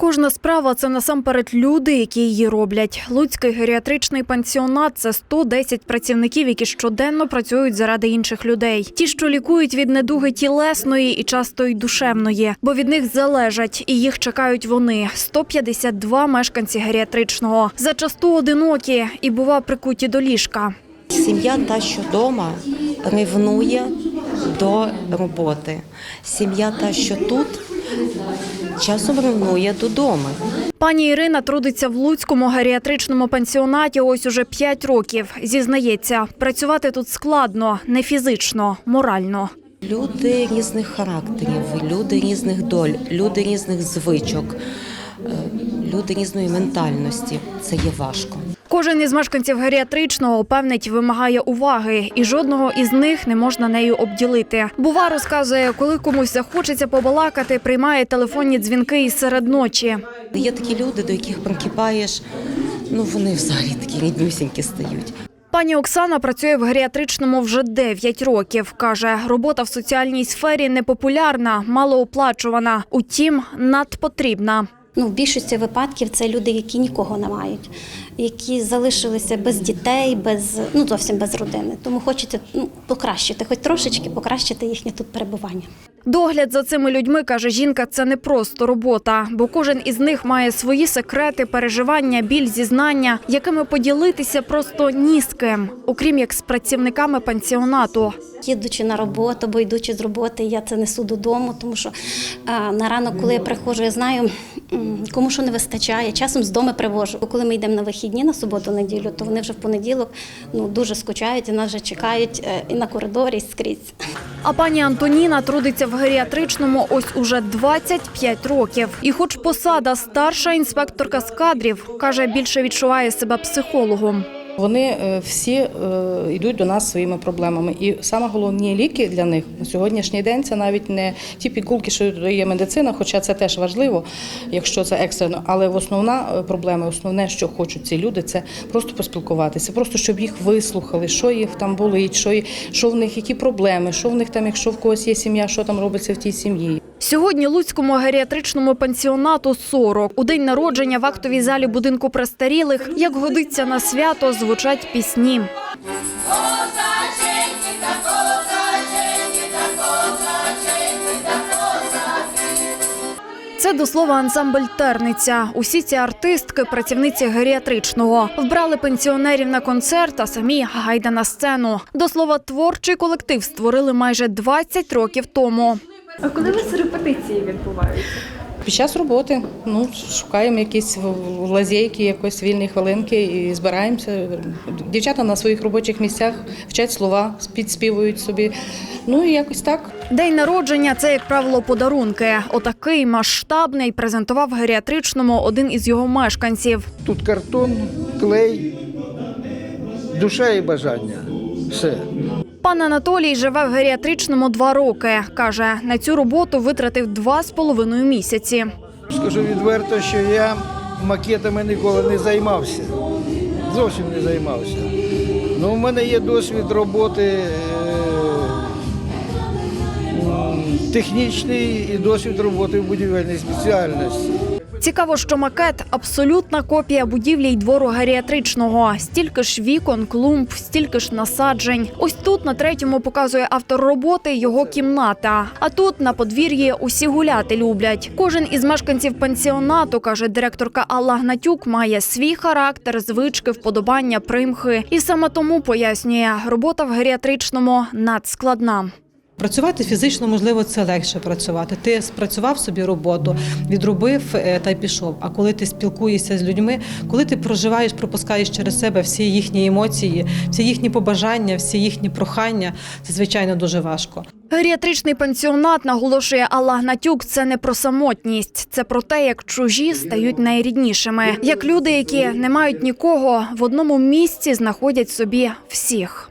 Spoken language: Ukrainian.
Кожна справа це насамперед люди, які її роблять. Луцький геріатричний пансіонат це 110 працівників, які щоденно працюють заради інших людей. Ті, що лікують від недуги тілесної і часто й душевної, бо від них залежать і їх чекають вони. 152 мешканці геріатричного. Зачасту одинокі і бува прикуті до ліжка. Сім'я та, що вдома, ревнує до роботи. Сім'я та, що тут, часом ревнує додому. Пані Ірина трудиться в Луцькому геріатричному пансіонаті ось уже 5 років. Зізнається, працювати тут складно, не фізично, морально. Люди різних характерів, люди різних доль, люди різних звичок, е, люди різної ментальності. Це є важко. Кожен із мешканців геріатричного певнить вимагає уваги, і жодного із них не можна нею обділити. Бува розказує, коли комусь захочеться побалакати, приймає телефонні дзвінки і серед ночі. Є такі люди, до яких прикипаєш, ну вони взагалі такі ріднюсінькі стають. Пані Оксана працює в геріатричному вже 9 років. Каже, робота в соціальній сфері непопулярна, малооплачувана, утім надпотрібна. Ну, в більшості випадків це люди, які нікого не мають, які залишилися без дітей, без ну зовсім без родини. Тому хочеться ну, покращити, хоч трошечки покращити їхнє тут перебування. Догляд за цими людьми, каже жінка, це не просто робота, бо кожен із них має свої секрети, переживання, біль, зізнання, якими поділитися просто ні з ким, окрім як з працівниками пансіонату. Їдучи на роботу або йдучи з роботи, я це несу додому, тому що на ранок, коли я приходжу, я знаю, кому що не вистачає. Часом з дому привожу. Коли ми йдемо на вихідні на суботу, неділю, то вони вже в понеділок ну дуже скучають і нас вже чекають е, і на коридорі, і скрізь. А пані Антоніна трудиться в геріатричному ось уже 25 років. І, хоч посада старша інспекторка з кадрів, каже, більше відчуває себе психологом. Вони е, всі е, йдуть до нас своїми проблемами. І саме головні ліки для них на сьогоднішній день це навіть не ті пігулки, що дає медицина, хоча це теж важливо, якщо це екстрено. Але основна е, проблема, основне, що хочуть ці люди, це просто поспілкуватися, просто щоб їх вислухали, що їх там болить, що, що в них, які проблеми, що в них там, якщо в когось є сім'я, що там робиться в тій сім'ї. Сьогодні Луцькому геріатричному пансіонату 40. У день народження в актовій залі будинку престарілих, як годиться на свято, звучать пісні. Це до слова ансамбль Терниця. Усі ці артистки, працівниці геріатричного, вбрали пенсіонерів на концерт, а самі гайда на сцену. До слова, творчий колектив створили майже 20 років тому. А коли у вас репетиції відбуваються? Під час роботи ну, шукаємо якісь лазейки, якось вільні хвилинки і збираємося. Дівчата на своїх робочих місцях вчать слова, підспівують собі. Ну і якось так. День народження це, як правило, подарунки. Отакий масштабний презентував геріатричному один із його мешканців. Тут картон, клей, душа і бажання. Все. Пан Анатолій живе в геріатричному два роки. Каже, на цю роботу витратив два з половиною місяці. Скажу відверто, що я макетами ніколи не займався. Зовсім не займався. Ну, у мене є досвід роботи е, технічний і досвід роботи в будівельній спеціальності. Цікаво, що макет абсолютна копія будівлі й двору геріатричного. Стільки ж вікон, клумб, стільки ж насаджень. Ось тут на третьому показує автор роботи його кімната. А тут на подвір'ї усі гуляти люблять. Кожен із мешканців пансіонату, каже директорка Алла Гнатюк, має свій характер, звички, вподобання, примхи. І саме тому пояснює, робота в геріатричному надскладна. Працювати фізично, можливо, це легше працювати. Ти спрацював собі роботу, відробив е, та й пішов. А коли ти спілкуєшся з людьми, коли ти проживаєш, пропускаєш через себе всі їхні емоції, всі їхні побажання, всі їхні прохання, це звичайно дуже важко. Геріатричний пансіонат, наголошує Алла Гнатюк, це не про самотність, це про те, як чужі стають найріднішими, як люди, які не мають нікого, в одному місці знаходять собі всіх.